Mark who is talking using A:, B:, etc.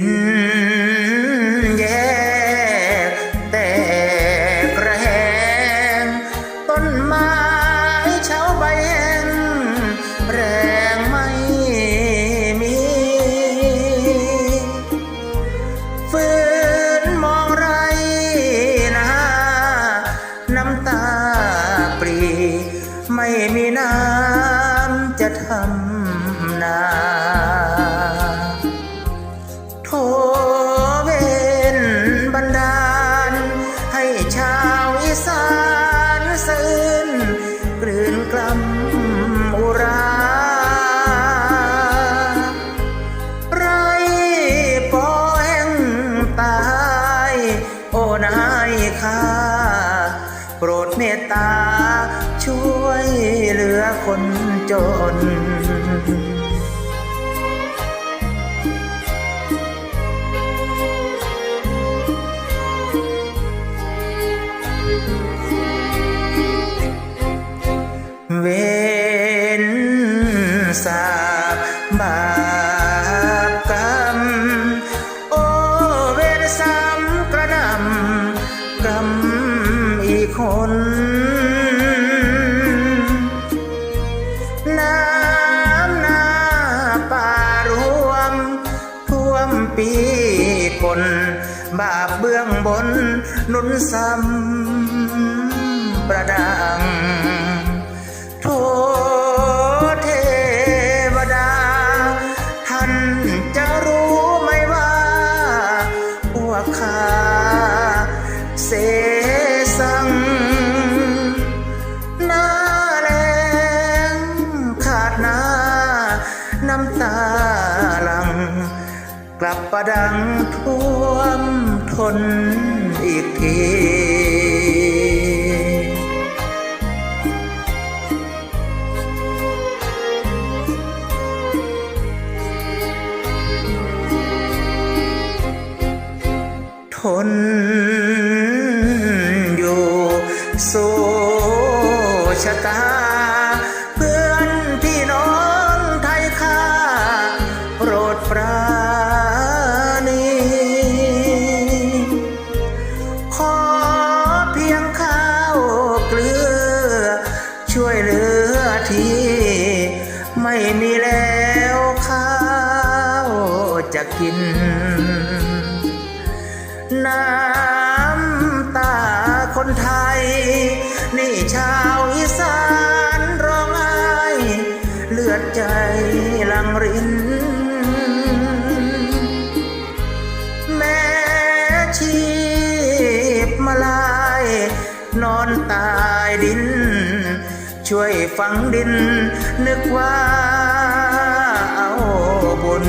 A: ินแยกแต่กระแหงต้นไม้เช้าใบแห้งแรงไม่มี ฝืนมองไรนะน้ำตาปรี ไม่มีน้ำจะทำ โปรดเมตตา ช่วยเหลือคนจน เวนสาบา น้ำน้าป่ารวม ท่วมปีคนบาปเบื้องบนนุนซ้ำประดัง กลับประดังท่วมทนอีกที ทนอยู่สู้ชะตา จะกิน น้ำตาคนไทย นี่ชาวอีสานร้องไห้เลือดใจลังริน แม่ชีพมาลาย นอนตายดิน ช่วยฝังดินนึกว่าเอาบุญ